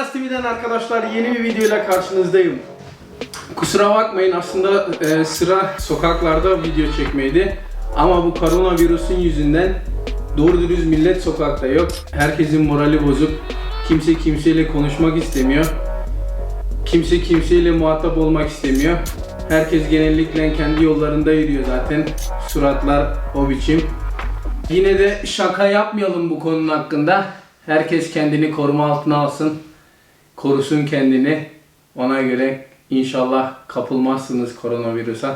Aras TV'den arkadaşlar yeni bir videoyla karşınızdayım. Kusura bakmayın aslında e, sıra sokaklarda video çekmeydi. Ama bu koronavirüsün yüzünden doğru dürüst millet sokakta yok. Herkesin morali bozuk. Kimse kimseyle konuşmak istemiyor. Kimse kimseyle muhatap olmak istemiyor. Herkes genellikle kendi yollarında yürüyor zaten. Suratlar o biçim. Yine de şaka yapmayalım bu konunun hakkında. Herkes kendini koruma altına alsın. Korusun kendini. Ona göre inşallah kapılmazsınız koronavirüse.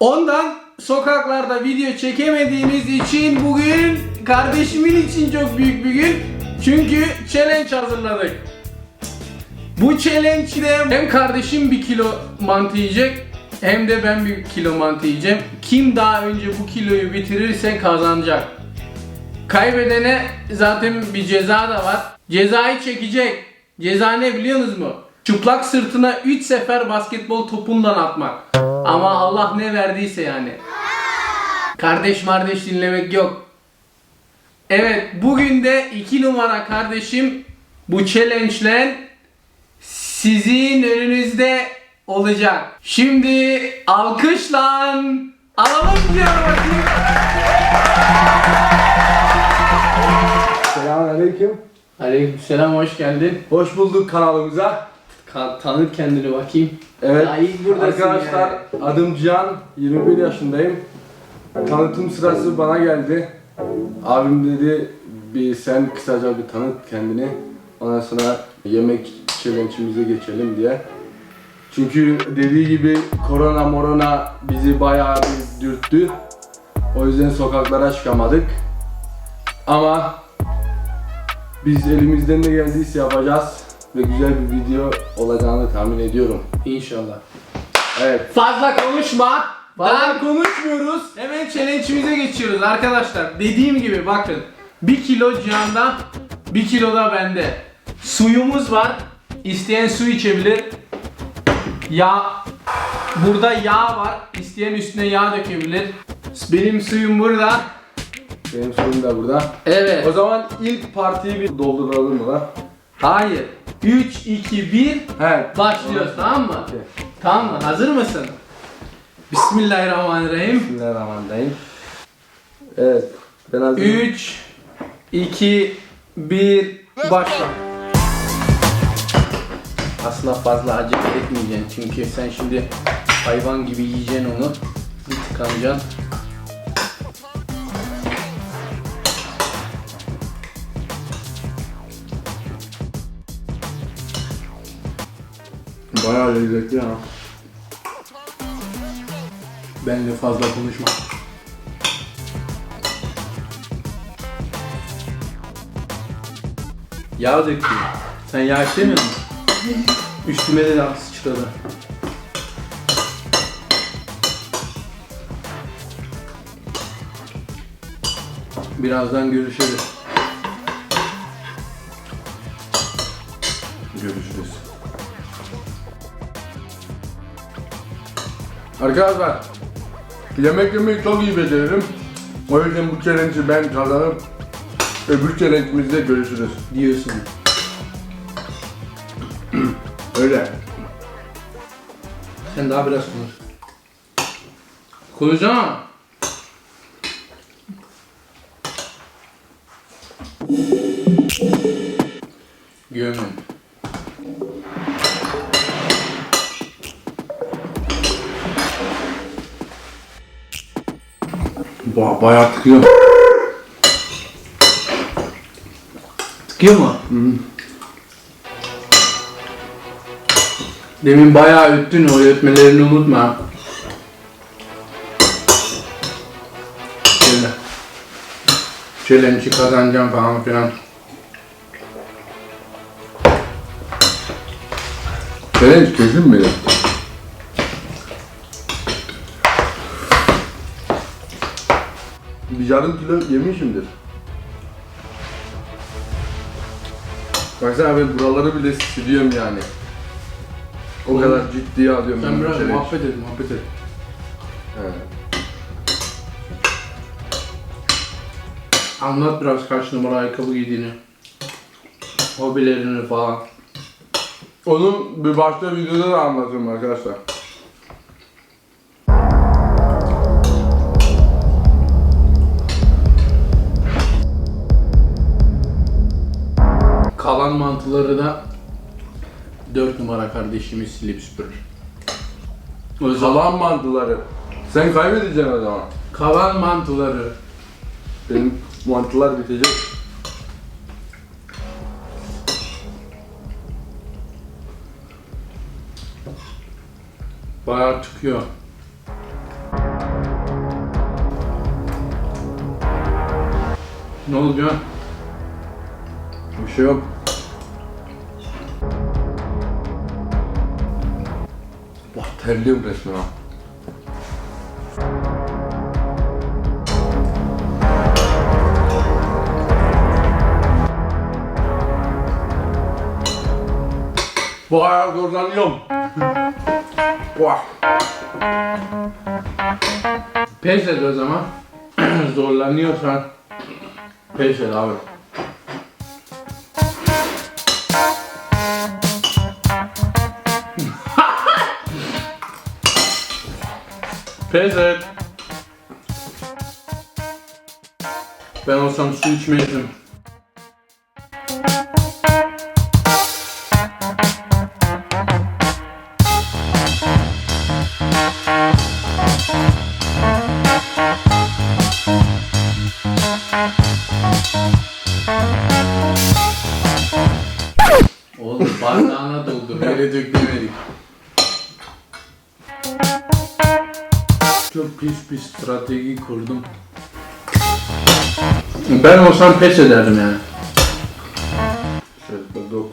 Ondan sokaklarda video çekemediğimiz için bugün kardeşimin için çok büyük bir gün. Çünkü challenge hazırladık. Bu challenge'de hem kardeşim bir kilo mantı yiyecek hem de ben bir kilo mantı yiyeceğim. Kim daha önce bu kiloyu bitirirse kazanacak. Kaybedene zaten bir ceza da var. Cezayı çekecek. Ceza ne biliyorsunuz mu? Çıplak sırtına 3 sefer basketbol topundan atmak. Ama Allah ne verdiyse yani. Kardeş mardeş dinlemek yok. Evet bugün de 2 numara kardeşim bu challenge'le sizin önünüzde olacak. Şimdi alkışla alalım diyorum. Selamünaleyküm. Aleykümselam hoş geldin. Hoş bulduk kanalımıza. Ka- tanıt kendini bakayım. Evet. Ya ilk buradasın Arkadaşlar yani. adım Cihan. 21 yaşındayım. Tanıtım sırası bana geldi. Abim dedi bir sen kısaca bir tanıt kendini. Ondan sonra yemek challenge'imize geçelim diye. Çünkü dediği gibi korona morona bizi bayağı bir dürttü. O yüzden sokaklara çıkamadık. Ama biz elimizden ne geldiyse yapacağız ve güzel bir video olacağını tahmin ediyorum. İnşallah. Evet. Fazla konuşma. Daha Daha konuşmuyoruz. hemen challenge'imize geçiyoruz arkadaşlar. Dediğim gibi bakın. 1 kilo Cihan'da, 1 kilo da bende. Suyumuz var. İsteyen su içebilir. Yağ Burada yağ var. İsteyen üstüne yağ dökebilir. Benim suyum burada. Benim sorum da burada. Evet. O zaman ilk partiyi bir dolduralım mı lan? Hayır. 3 2 1 He. başlıyoruz tamam mı? Okey. Tamam mı? Hazır mısın? Bismillahirrahmanirrahim. Bismillahirrahmanirrahim. Evet. Ben hazırım. 3 2 1 başla. Aslında fazla acele etmeyeceksin çünkü sen şimdi hayvan gibi yiyeceksin onu. Bir tıkanacaksın. Bayağı lezzetli ha. Benle fazla konuşma. Yağ döktüm. Sen yağ istemiyor musun? Üstüme de yağ sıçradı. Birazdan. Görüşürüz. Arkadaşlar yemek yemeyi çok iyi beceririm. O yüzden bu challenge'ı ben kazanıp öbür challenge'imizde görüşürüz. Diyorsun. Öyle. Sen daha biraz konuş. Konuşsana. Gömün. Ba bayağı tıkıyor. Tıkıyor mu? Demin bayağı öttün o ötmelerini unutma. Şöyle. Challenge'i kazanacağım falan filan. Challenge kesin mi? Bir yarım kilo yemişimdir. Baksana ben buraları bile siliyorum yani. O Oğlum, kadar ciddiye alıyorum Sen biraz challenge. muhabbet et, muhabbet et. He. Anlat biraz kaç numara ayakkabı giydiğini. hobilerini falan. Onu bir başka videoda da anlatırım arkadaşlar. Kalan mantıları da 4 numara kardeşimiz silip süpürür. Salam mantıları. Sen kaybedeceksin o zaman. kalan mantıları Benim mantılar bitecek. bayağı tıkıyor. Ne oluyor? Bir şey yok. Terliyorum resmen ha. Bayağı zorlanıyorum. Vah. Pes et o zaman. Zorlanıyorsan pes et abi. Et. Ben olsam su içmezdim. Strateji kurdum. Ben olsam pes ederdim yani. Şöyle dok.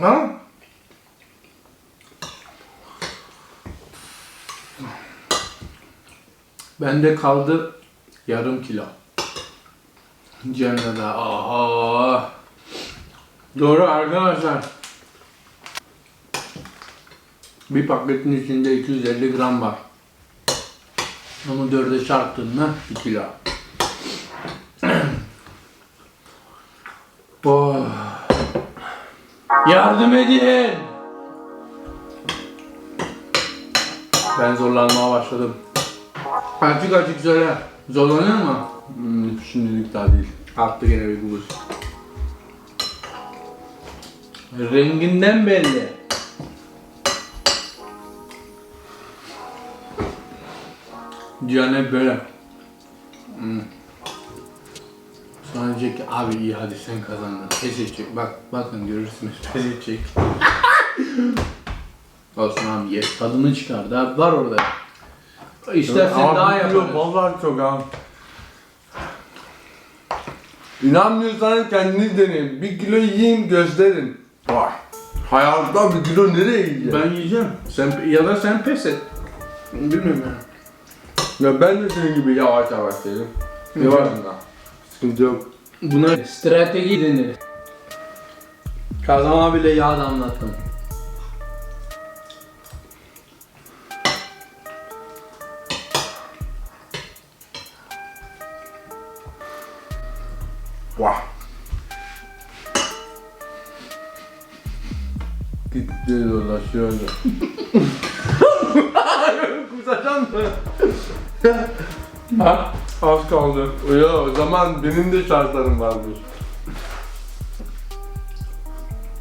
Ha? Bende kaldı yarım kilo. Cennete. Aha. Doğru arkadaşlar. Bir paketin içinde 250 gram var. Onu dörde çarptın mı 1 kilo. oh. Yardım edin. Ben zorlanmaya başladım. Açık açık söyle. Zorlanıyor mu? Hmm, şimdilik daha değil. Attı gene bir buz. Renginden belli. Hep böyle. Hmm. Sonra diyecek ki abi iyi hadi sen kazandın. Pes edecek. Bak bakın görürsünüz pes edecek. Olsun abi ye. Tadını çıkardı abi var orada. İstersen Abi daha kilo yaparız. Vallahi çok ha. İnanmıyorsanız kendiniz deneyin. Bir kilo yiyin gösterin. Vay. Hayatta bir kilo nereye yiyeceğim? Ben yiyeceğim. Sen ya da sen pes et. Bilmiyorum yani. Ya ben de senin gibi yavaş yavaş yerim. Yavaş da. Sıkıntı yok. Buna strateji denir. Kazana bile yağ damlattım. Da. Kusacağım mı? Ha? Az kaldı. Ya o zaman benim de şartlarım varmış.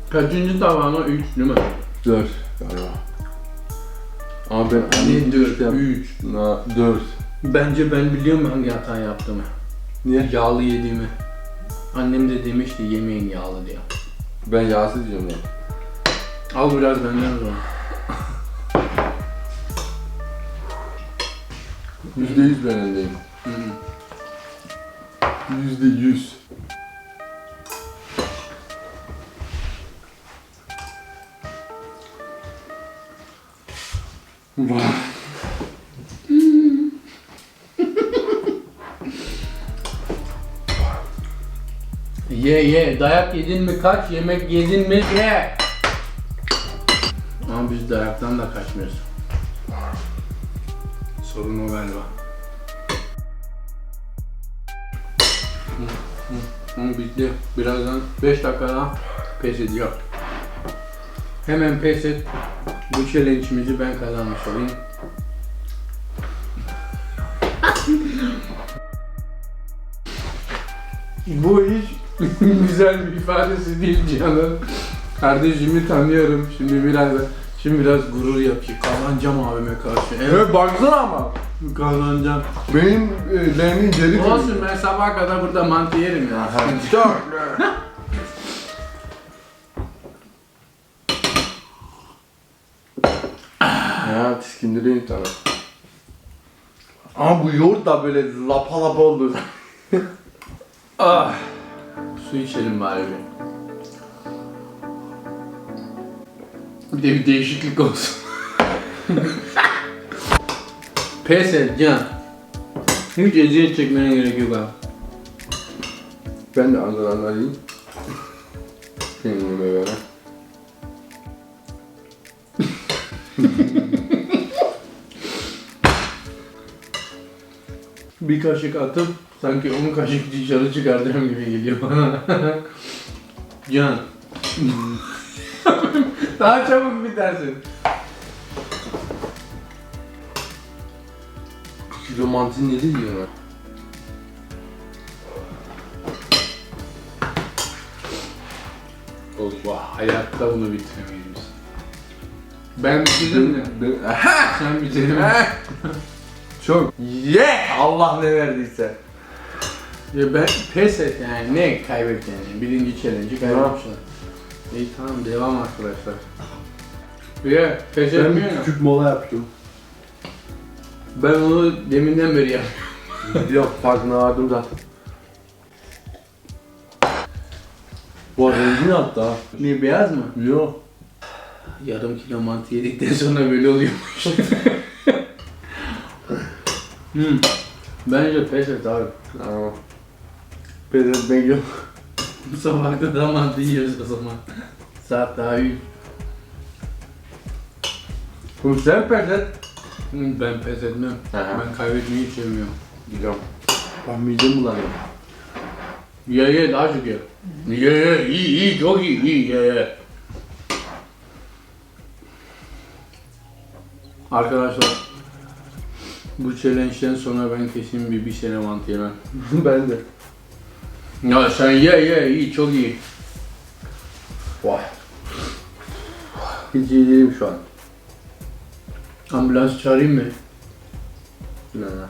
Kaçıncı tabağına? 3 değil mi? Dört galiba. Ama ben Ne 4? Ya. 3. Na, dört. Bence ben biliyorum hangi hata yaptığımı. Niye? Yağlı yediğimi. Annem de demişti yemeğin yağlı diye. Ben yağsız yiyorum ya. Al biraz benden o zaman. Yüzde yüz ben hı. Yüzde yüz. Ye ye. Dayak yedin mi kaç, yemek yedin mi ye. Biz dayaktan da kaçmıyoruz. Sorun o galiba. Hı, bitti. Birazdan 5 dakikada pes ediyor. Hemen pes et. Bu challenge'imizi ben kazanmış olayım. Bu iş güzel bir ifadesi değil Cihan'ın. Kardeşimi tanıyorum. Şimdi biraz şimdi biraz gurur yapayım. Kazanacağım abime karşı. Evet, baksana ama. kazanacağım. Benim e, lehmin deri Olsun ben sabaha kadar burada mantı yerim ya. Çok. ya tiskindireyim sana. Ama bu yoğurt da böyle lapa lapa oldu. Ah. Su içelim bari bir. Bir de bir değişiklik olsun. Pes et Can. Hiç eziyet çekmene gerek yok abi. ben de azar yiyeyim. Kendime göre. Bir kaşık atıp sanki 10 kaşık dışarı çıkartıyorum gibi geliyor bana. Can. Daha çabuk bitersin. Kilo mantı neli yiyorlar? Allah hayatta bunu bitiremeyiz. Ben bitirdim Aha! Sen bitirdin. Çok. Ye! Allah ne verdiyse. Ya ben pes et yani ne kaybet yani birinci challenge'ı kaybetmişler. İyi tamam devam arkadaşlar. Pes Ben bir ya. küçük mola yaptım. Ben onu deminden beri yapıyorum. Yok farkına vardım zaten. Bu rengini attı ha. Ne beyaz mı? Yok. Yarım kilo mantı yedikten sonra böyle oluyormuş. hmm. Bence pes et abi. Tamam. Pes etmek yok. Bu sabah da mantı yiyoruz o zaman. Saat daha büyük. Oğlum sen pes et. Ben pes etmem. Aha. Ben kaybetmeyi hiç sevmiyorum. Biliyorum. Ben midem bulanıyor. Ye ye daha çok ye. Ye ye iyi iyi çok iyi iyi ye ye. Arkadaşlar bu challenge'den sonra ben kesin bir bir sene mantı yemem. ben de. Ya sen ye ye iyi çok iyi. Vay. Hiç iyi değilim şu an. Ambulans çağırayım mı? Ne lan?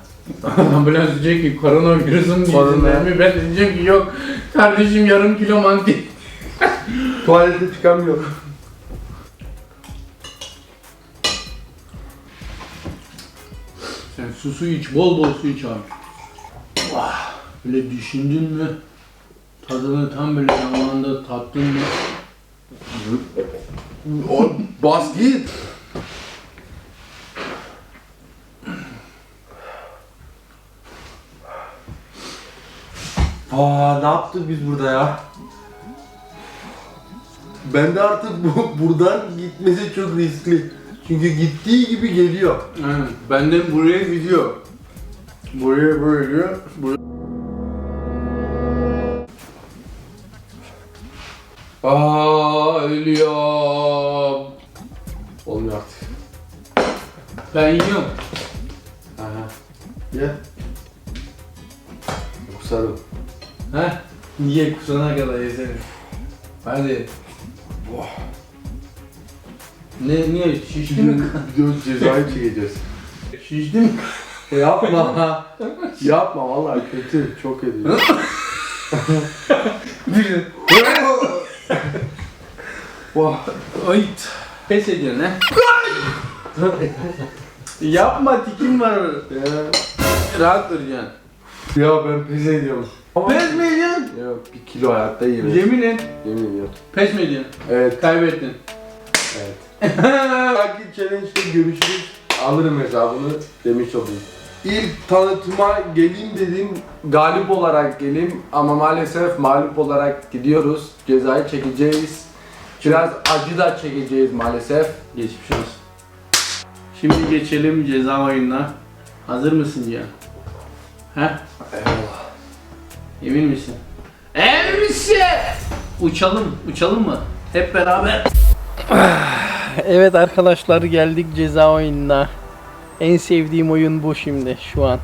Ambulans diyecek ki koronavirüsün Korona. yüzünden mi? Ben de diyeceğim ki yok kardeşim yarım kilo mantı. Tuvalete çıkamıyor. Sen su su iç bol bol su iç abi. Böyle düşündün mü? Tadını tam böyle zamanında tattın mı? O bas git. Aa ne yaptık biz burada ya? Ben de artık bu buradan gitmesi çok riskli. Çünkü gittiği gibi geliyor. Aynen. Benden buraya gidiyor. Buraya böyle, buraya. Aa ölüyorum. Olmuyor artık. Ben yiyorum. Aha. Ye. Kusarım. Ha? Niye kusana kadar yeserim. Hadi. Vah. Ne niye şişti mi? Göz cezayı çekeceğiz. şişti mi? Yapma. Yapma vallahi kötü. Çok kötü. Vah. Ay. Pes ediyorsun ha? Yapma tikim var orada. Ya. Rahat duracaksın. Ya ben pes ediyorum. Pes mi ediyorsun? Ya bir kilo hayatta yemedim. Yemin et. Yemin ediyorum. Pes mi ediyorsun? Evet. Kaybettin. Evet. Belki challenge'de görüşürüz. Alırım hesabını demiş olayım. İlk tanıtıma geleyim dedim. Galip olarak geleyim ama maalesef mağlup olarak gidiyoruz. Cezayı çekeceğiz. Biraz acı da çekeceğiz maalesef. Geçmiş olsun. Şimdi geçelim ceza oyununa. Hazır mısın Cihan? He? Emin misin? Emin misin? Uçalım, uçalım mı? Hep beraber. Evet arkadaşlar geldik ceza oyununa. En sevdiğim oyun bu şimdi şu an.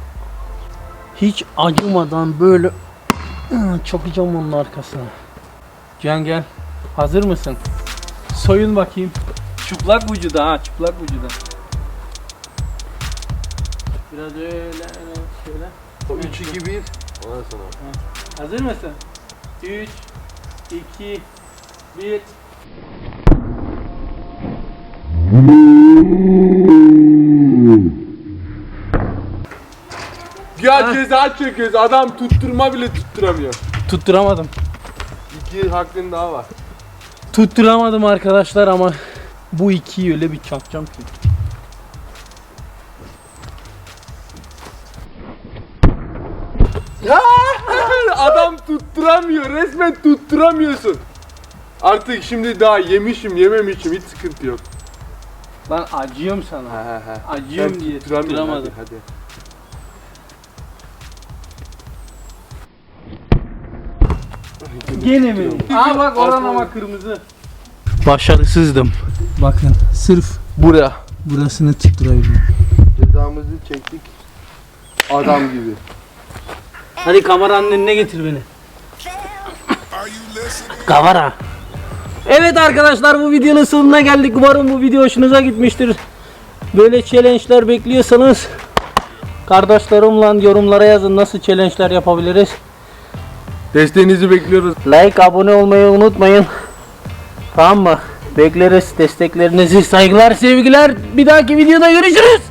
Hiç acımadan böyle çakacağım onun arkasına. Can gel. Hazır mısın? Soyun bakayım. Çıplak vücuda ha, çıplak vücuda. Biraz öyle, öyle şöyle. O 3 2 1. Ondan sonra. Hazır mısın? 3 2 1 Ya ceza çekiyoruz. Adam tutturma bile tutturamıyor. Tutturamadım. İki hakkın daha var. Tutturamadım arkadaşlar ama bu ikiyi öyle bir çakacağım ki. Ya adam tutturamıyor. Resmen tutturamıyorsun. Artık şimdi daha yemişim yememişim hiç sıkıntı yok. Ben acıyorum sana. he he. Acıyorum diye tutturamadım. Hadi, hadi. Gene mi? Aa bak oran ama kırmızı. Başarısızdım. Bakın sırf Buraya. burasını tutturabildim. Cezamızı çektik. Adam gibi. Hadi kameranın önüne getir beni. Kamera. Evet arkadaşlar bu videonun sonuna geldik. Umarım bu video hoşunuza gitmiştir. Böyle challenge'ler bekliyorsanız kardeşlerimle yorumlara yazın nasıl challenge'ler yapabiliriz. Desteğinizi bekliyoruz. Like, abone olmayı unutmayın. Tamam mı? Bekleriz desteklerinizi. Saygılar, sevgiler. Bir dahaki videoda görüşürüz.